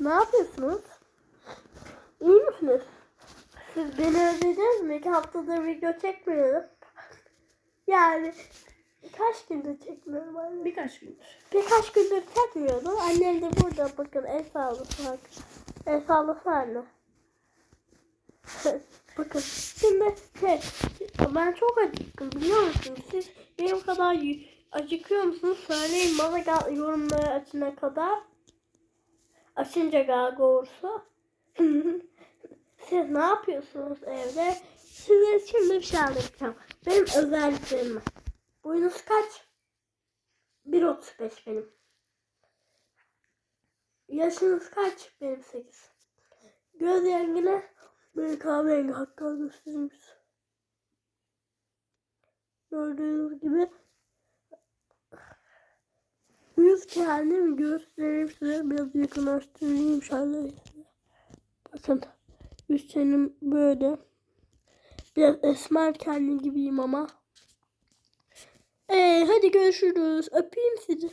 Ne yapıyorsunuz? İyi misiniz? Siz beni özlediniz mi? İki haftadır video çekmiyorum. Yani kaç gündür çekmiyorum anne? Birkaç gündür. Birkaç gündür çekmiyordum. Annem de burada bakın el sağlısı bak. El sağlısı anne. bakın şimdi şey, ben çok acıktım biliyor musunuz? Siz benim kadar acıkıyor musunuz? Söyleyin bana yorumları açana kadar. Açınca gal doğrusu. Siz ne yapıyorsunuz evde? Size şimdi bir şey anlatacağım. Benim özelliklerim. Boyunuz kaç? 1.35 benim. Yaşınız kaç? Benim 8. Göz rengine böyle kahverengi hatta göstereyim. Gördüğünüz gibi yüz kendim göstereyim size biraz yakınlaştırayım şöyle. Bakın yüz tenim böyle. Biraz esmer kendi gibiyim ama. Ee, hadi görüşürüz. Öpeyim sizi.